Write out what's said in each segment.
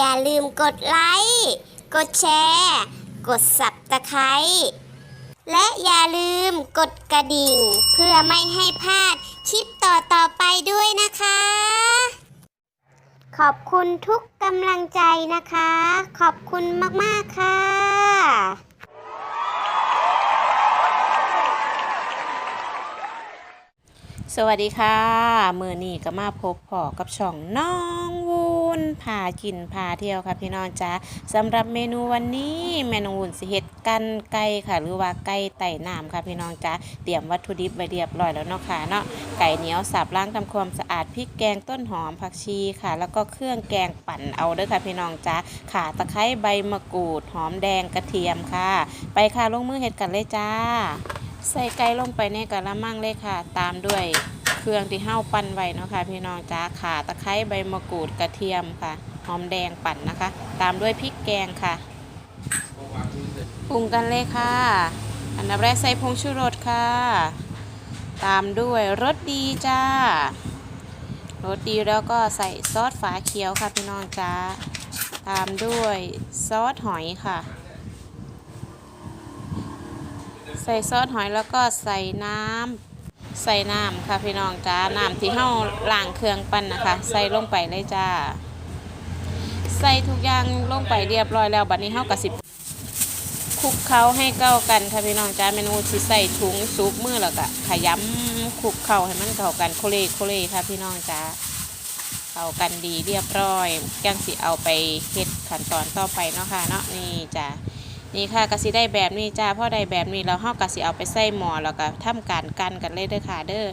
อย่าลืมกดไลค์ กดแชร์ กดสับตะไคร้และอย่าลืมกดกระดิ่ง เพื่อไม่ให้พลาดคลิปต่อๆไปด้วยนะคะ ขอบคุณทุกกำลังใจนะคะ ขอบคุณมาก ๆ ค่ะสวัสดีค่ะ มือนี้ก็มาพบพอกับช่องน้อง พากินพาเที่ยวค่ะพี่น้องจ้าสำหรับเมนูวันนี้แม่น้องวุ้นสิเฮ็ดกันไก่ค่ะ หรือว่าไก่ไต่น้ำค่ะพี่น้องจ้าเตรียมวัตถุดิบไว้เรียบร้อยแล้วเนาะค่ะเนาะไก่เหนียวสับล้างทำความสะอาดพริกแกงต้นหอมผักชีค่ะ แล้วก็เครื่องแกงปั่นเอาเด้อค่ะพี่น้องจ้าข่าตะไคร้ใบมะกรูดหอมแดงกระเทียมค่ะ ไปค่ะลงมือเฮ็ดกันเลยจ้า ใส่ไก่ลงไปในกะละมังเลยค่ะ ตามด้วย เครื่องที่เห้าปั้นไว้นะคะพี่น้องจ้าขาตะไคร้ใบมะกรูดกระเทียมค่ะ หอมแดงปั่นนะคะ ตามด้วยพริกแกงค่ะปรุงกันเลยค่ะ อันดับแรกใส่ผงชูรสค่ะ ตามด้วยรสดีจ้ารสดีแล้วก็ใส่ซอสฝาเขียวค่ะพี่น้องจ้าตามด้วยซอสหอยค่ะ ใส่ซอสหอยแล้วก็ใส่น้ำ ใส่น้ำค่ะพี่น้องจ้าน้ำที่เฮาล้างเครื่องปั้นนะคะ ใส่ลงไปเลยจ้า ใส่ทุกอย่างลงไปเรียบร้อยแล้วบัดนี้เฮากับสิบคลุกเคล้าให้เข้ากันค่ะพี่น้องจ้าเมนูสิใส่ถุงซุปมือแล้วก็ขยำคลุกเขาให้มันเข้ากันโคเลโคเลค่ะพี่น้องจ้าเข้ากันดีเรียบร้อยจังสิเอาไปเฮ็ดขั้นตอนต่อไปเนาะค่ะเนาะนี่จ้า นี่ค่ะกสิได้แบบนี้จ้าพ่อได้แบบนี้แล้วเฮากสิเอาไปใส่หม้อแล้วก็ทำการกันกันเลยเด้อค่ะเด้อ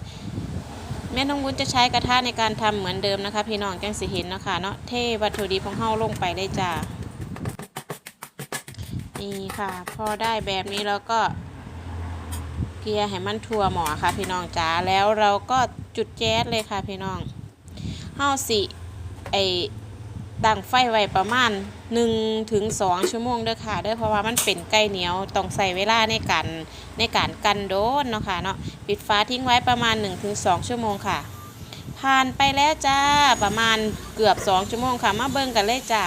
แม่น้องวุ้นจะใช้กระทะในการทำเหมือนเดิมนะคะ พี่น้องจังสิเห็นนะคะเนาะเทวัตถุดิบของเฮาลงไปเลยจ้านี่ค่ะ พอได้แบบนี้แล้วก็เกลี่ยให้มันทั่วหม้อค่ะ พี่น้องจ้าแล้วเราก็จุดแก๊สเลยค่ะ พี่น้องเฮาสิไอ ตั้งไฟไว้ประมาณ1ถึง2ชั่วโมงเด้อค่ะเด้อเพราะว่ามันเป็นไก่เหนียวต้องใส่เวลาในการในการกันโดนเนาะค่ะเนาะปิดฟ้าทิ้งไว้ประมาณ1ถึง2ชั่วโมงค่ะ ผ่านไปแล้วจ้าประมาณเกือบ 2 ชั่วโมงค่ะ มาเบิ่งกันเลยจ้า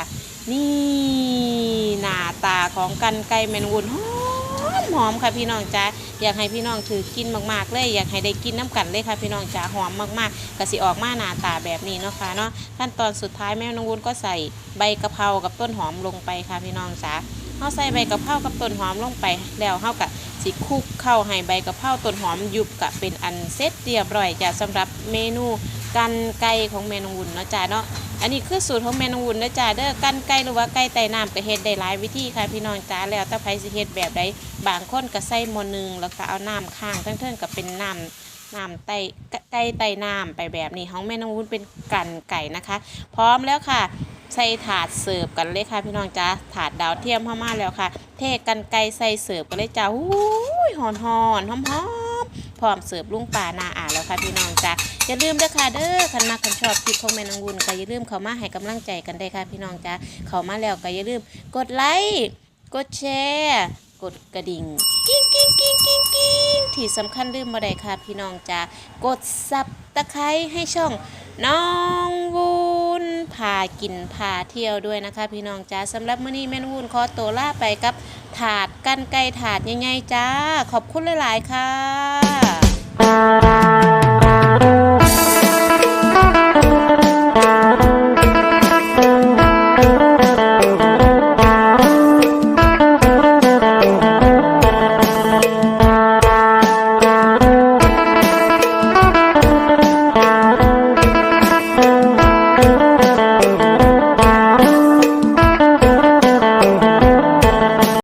นี่หน้าตาของกันไก่เมนวุน หอมค่ะพี่น้องจ้าอยากให้พี่น้องถือกินมากๆเลย อยากให้ได้กินน้ำกันเลยค่ะพี่น้องจ้าหอมมากๆกะสิออกมาหน้าตาแบบนี้เนาะค่ะเนาะขั้นตอนสุดท้ายแม่น้องวุ้นก็ใส่ใบกะเพรากับต้นหอมลงไปค่ะพี่น้องจ๋าเขาใส่ใบกะเพรากับต้นหอมลงไป แล้วเขากับสิคลุกเข้าให้ใบกะเพราต้นหอมยุบกับเป็นอันเสร็จเรียบร้อยจ้ะสำหรับเมนูกันไก่ของแม่น้องวุ้นเนาะจ้าเนาะ อันนี้คือสูตรของแม่น้องวุ้นนะจ้าเด้อกันไก่หรือว่าไก่ไต่น้ำก็เฮ็ดได้หลายวิธีค่ะพี่น้องจ้าแล้วแต่ไผสิเฮ็ดแบบใดบางคนก็ใส่หม้อหนึงแล้วก็เอาน้ำข้างทั้งเทิงๆก็เป็นน้ำน้ำไตไก่ไตน้ำไปแบบนี้ของแม่น้องวุ้นเป็นกันไก่นะคะ พร้อมแล้วค่ะ ใส่ถาดเสิร์ฟกันเลยค่ะพี่น้องจ้าถาดดาวเทียมเข้ามาแล้วค่ะ เทกันไก่ใส่เสิร์ฟกันเลยจ้าอุ้ยหอนหอนหอมหอม พร้อมเสิร์ฟลุงป่านาอ่าแล้วค่ะพี่น้องจ้าอย่าลืมเด้อค่ะเด้อคันมาคันชอบคลิปของแม่น้องวุ้นก็อย่าลืมเข้ามาให้กำลังใจกันได้ค่ะพี่น้องจ้าเข้ามาแล้วก็อย่าลืมกดไลค์กดแชร์กดกระดิ่งกิ้งกิ้งกิ้งกิ้งกิ้งที่สำคัญลืมบ่ได้ค่ะพี่น้องจ้ากดซับตะไคร้ให้ช่องน้องวูนพากินพาเที่ยวด้วยนะคะ พี่น้องจ้าสำหรับมื้อนี้แม่นวูนขอตัวลาไปกับ ถาดกันไก่ถาดใหญ่ๆจ้า ขอบคุณหลาย ๆ ค่ะ